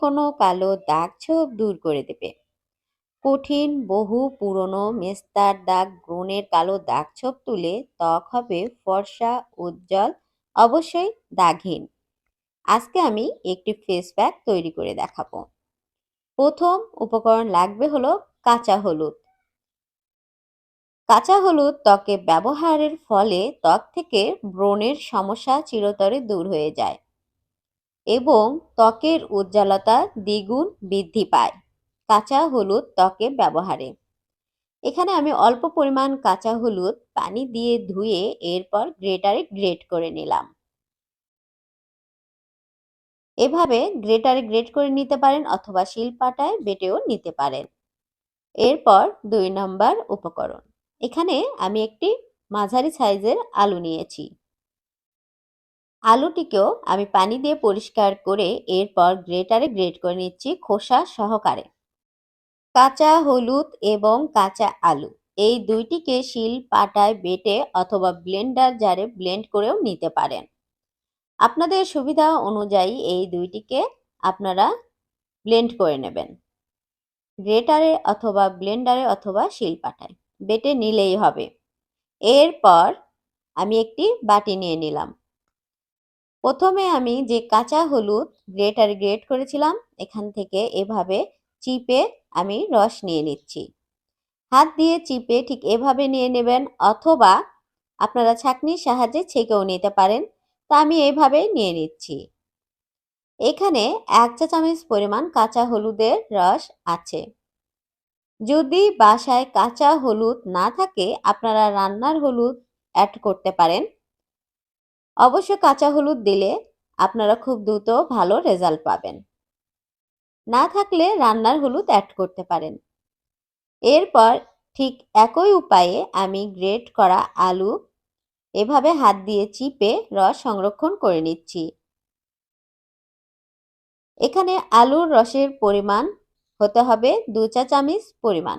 কোনো কালো দাগ ছোপ দূর করে দেবে। কঠিন, বহু, পুরনো, মেস্তার দাগ ব্রণের কালো দাগ ছোপ তুলে ত্বক হবে ফর্সা, উজ্জ্বল, অবশ্যই দাগহীন। আজকে আমি একটি ফেস প্যাক তৈরি করে দেখাবো। প্রথম উপকরণ লাগবে হলো কাঁচা হলুদ। কাঁচা হলুদ ত্বকে ব্যবহারের ফলে ত্বক থেকে ব্রণের সমস্যা চিরতরে দূর হয়ে যায়। এবং ত্বকের উজ্জ্বলতা দ্বিগুণ বৃদ্ধি পায়। কাঁচা হলুদ ত্বকে ব্যবহারে। এখানে আমি অল্প পরিমাণ কাঁচা হলুদ পানি দিয়ে ধুয়ে এরপর গ্রেটারে গ্রেট করে নিলাম। এভাবে গ্রেটারে গ্রেট করে নিতে পারেন অথবা শিলপাটায় বেটেও নিতে পারেন। এরপর দুই নম্বর উপকরণ। এখানে আমি একটি মাঝারি সাইজের আলু নিয়েছি। আলুটিকেও আমি পানি দিয়ে পরিষ্কার করে এরপর গ্রেটারে গ্রেট করে নিচ্ছি খোসা সহকারে। কাঁচা হলুদ এবং কাঁচা আলু। এই দুইটিকে শিল, পাটায় বেটে অথবা ব্লেন্ডার জারে ব্লেন্ড করেও নিতে পারেন। আপনাদের সুবিধা অনুযায়ী এই দুইটিকে আপনারা ব্লেন্ড করে নেবেন। গ্রেটারে অথবা ব্লেন্ডারে অথবা শিলপাটায় বেটে নিলেই হবে। এরপর আমি একটি বাটি নিয়ে নিলাম। প্রথমে আমি যে কাঁচা হলুদ গ্রেটার গ্রেট করেছিলাম, এখান থেকে এভাবে চিপে আমি রস নিয়ে নিচ্ছি। হাত দিয়ে চিপে ঠিক এভাবে নিয়ে নেবেন অথবা আপনারা ছাঁকনির সাহায্যে ছেঁকেও নিতে পারেন, তা আমি এইভাবেই নিয়ে নিচ্ছি। এখানে এক চা চামচ পরিমাণ কাঁচা হলুদের রস আছে। যদি বাসায় কাঁচা হলুদ না থাকে, আপনারা রান্নার হলুদ অ্যাড করতে পারেন। অবশ্য কাঁচা হলুদ দিলে আপনারা খুব দ্রুত ভালো রেজাল্ট পাবেন। না থাকলে রান্নার হলুদ অ্যাড করতে পারেন। এরপর ঠিক একই উপায়ে আমি গ্রেট করা আলু এভাবে হাত দিয়ে চিপে রস সংরক্ষণ করে নিচ্ছি। এখানে আলুর রসের পরিমাণ হতে হবে দু চা চামচ পরিমাণ।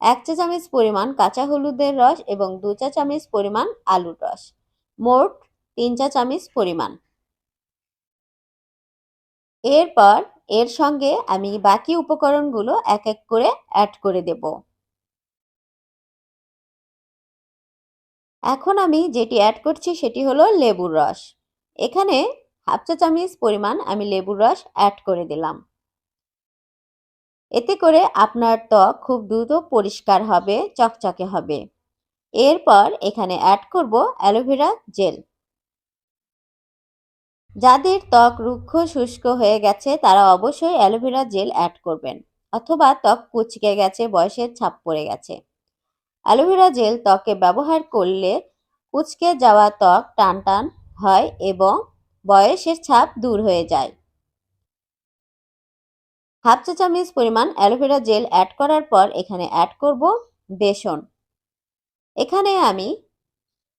এক চা চামচ পরিমাণ কাঁচা হলুদের রস এবং দু চা চামচ পরিমাণ আলুর রস। মোট তিন চা চামচ পরিমাণ। এরপর এর সঙ্গে আমি বাকি উপকরণগুলো এক এক করে অ্যাড করে দেব। এখন আমি যেটি অ্যাড করছি সেটি হলো লেবুর রস। এখানে হাফ চা চামচ পরিমাণ আমি লেবুর রস অ্যাড করে দিলাম। এতে করে আপনার ত্বক খুব দ্রুত পরিষ্কার হবে, চকচকে হবে। এরপর এখানে অ্যাড করব অ্যালোভেরা জেল। যাদের ত্বক রুক্ষ, শুষ্ক হয়ে গেছে, তারা অবশ্যই অ্যালোভেরা জেল অ্যাড করবেন অথবা ত্বক কুচকে গেছে, বয়সের ছাপ পড়ে গেছে। অ্যালোভেরা জেল ত্বকে ব্যবহার করলে কুচকে যাওয়া ত্বক টান টান হয় এবং বয়সের ছাপ দূর হয়ে যায়। হাফ চা চামচ পরিমাণ অ্যালোভেরা জেল অ্যাড করার পর এখানে অ্যাড করব বেসন। এখানে আমি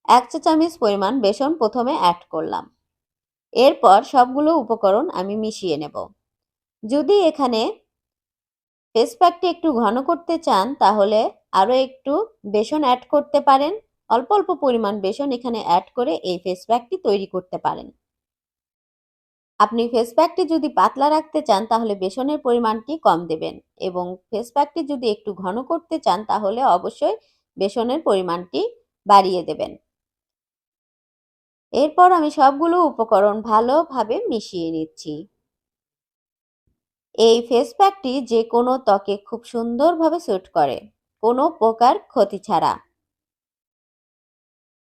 এক চা চামচ পরিমাণ বেসন প্রথমে অ্যাড করলাম। এরপর সবগুলো উপকরণ আমি মিশিয়ে নেব। যদি এখানে ফেস প্যাকটি একটু ঘন করতে চান, তাহলে আরও একটু বেসন অ্যাড করতে পারেন। অল্প অল্প পরিমাণ বেসন এখানে অ্যাড করে এই ফেস প্যাকটি তৈরি করতে পারেন। আপনি ফেস প্যাকটি যদি পাতলা রাখতে চান, তাহলে বেসনের পরিমাণটি কম দেবেন এবং ফেস প্যাকটি যদি একটু ঘন করতে চান, তাহলে অবশ্যই বেসনের পরিমাণটি বাড়িয়ে দেবেন। এরপর আমি সবগুলো উপকরণ ভালোভাবে মিশিয়ে নিচ্ছি। এই ফেস প্যাকটি যে কোনো ত্বকে খুব সুন্দরভাবে স্যুট করে, কোনো প্রকার ক্ষতি ছাড়া।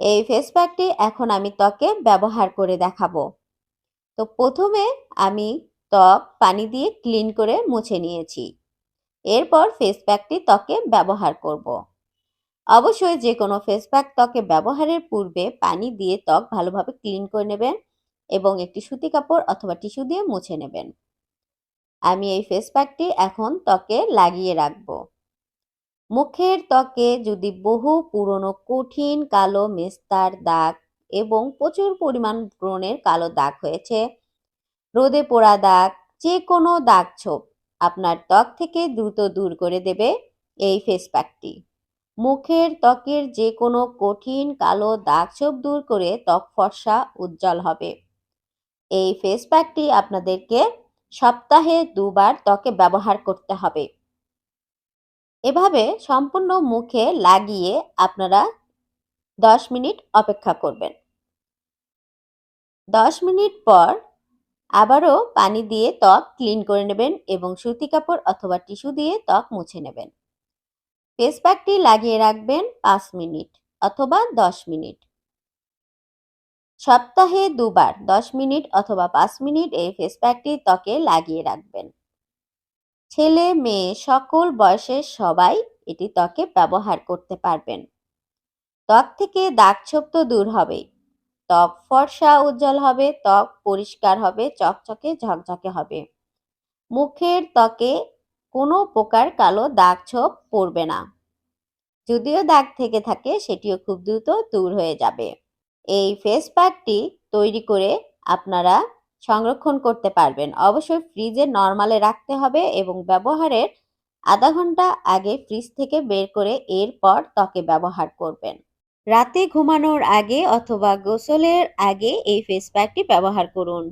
এই ফেস প্যাকটি এখন আমি ত্বকে ব্যবহার করে দেখাবো। তো প্রথমে আমি ত্বক পানি দিয়ে ক্লিন করে মুছে নিয়েছি। এরপর ফেস প্যাকটি ত্বকে ব্যবহার করব। অবশ্যই যে কোনো ফেস প্যাক ত্বকে ব্যবহারের পূর্বে পানি দিয়ে ত্বক ভালোভাবে ক্লিন করে নেবেন এবং একটি সুতি কাপড় অথবা টিস্যু দিয়ে মুছে নেবেন। আমি এই ফেস প্যাকটি এখন ত্বকে লাগিয়ে রাখব। মুখের ত্বকে যদি বহু পুরনো কঠিন কালো মেস্তার দাগ এবং প্রচুর পরিমাণ ব্রণের কালো দাগ হয়েছে, রোদে পোড়া দাগ যে কোনো দাগ ছোপ আপনার ত্বক থেকে দ্রুত দূর করে দেবে এই ফেস প্যাকটি মুখের ত্বকের যে কোনো কঠিন কালো দাগ ছোপ দূর করে ত্বক ফর্সা উজ্জ্বল হবে। এই ফেস প্যাকটি আপনাদেরকে সপ্তাহে দুবার ত্বকে ব্যবহার করতে হবে। এভাবে সম্পূর্ণ মুখে লাগিয়ে আপনারা দশ মিনিট অপেক্ষা করবেন। দশ মিনিট পর আবারও পানি দিয়ে ত্বক ক্লিন করে নেবেন এবং সুতি কাপড় অথবা টিস্যু দিয়ে ত্বক মুছে নেবেন। ফেস প্যাকটি লাগিয়ে রাখবেন পাঁচ মিনিট অথবা দশ মিনিট। সপ্তাহে দুবার দশ মিনিট অথবা পাঁচ মিনিট এই ফেস প্যাকটি ত্বকে লাগিয়ে রাখবেন। ছেলে, মেয়ে, সকল বয়সের সবাই এটি ত্বকে ব্যবহার করতে পারবেন। ত্বক থেকে দাগ ছোপ তো দূর হবেই ত্বক ফর্সা উজ্জ্বল হবে, ত্বক পরিষ্কার হবে, চকচকে ঝকঝকে হবে। মুখের ত্বকে কোনো প্রকার কালো দাগ ছোপ পড়বে না। যদিও দাগ থেকে থাকে, সেটিও খুব দ্রুত দূর হয়ে যাবে। এই ফেস প্যাকটি তৈরি করে আপনারা সংরক্ষণ করতে পারবেন। অবশ্যই ফ্রিজে নর্মালে রাখতে হবে এবং ব্যবহারের আধা ঘণ্টা আগে ফ্রিজ থেকে বের করে এরপর ত্বকে ব্যবহার করবেন। রাতে ঘুমানোর আগে অথবা গোসলের আগে এই ফেস প্যাকটি ব্যবহার করুন।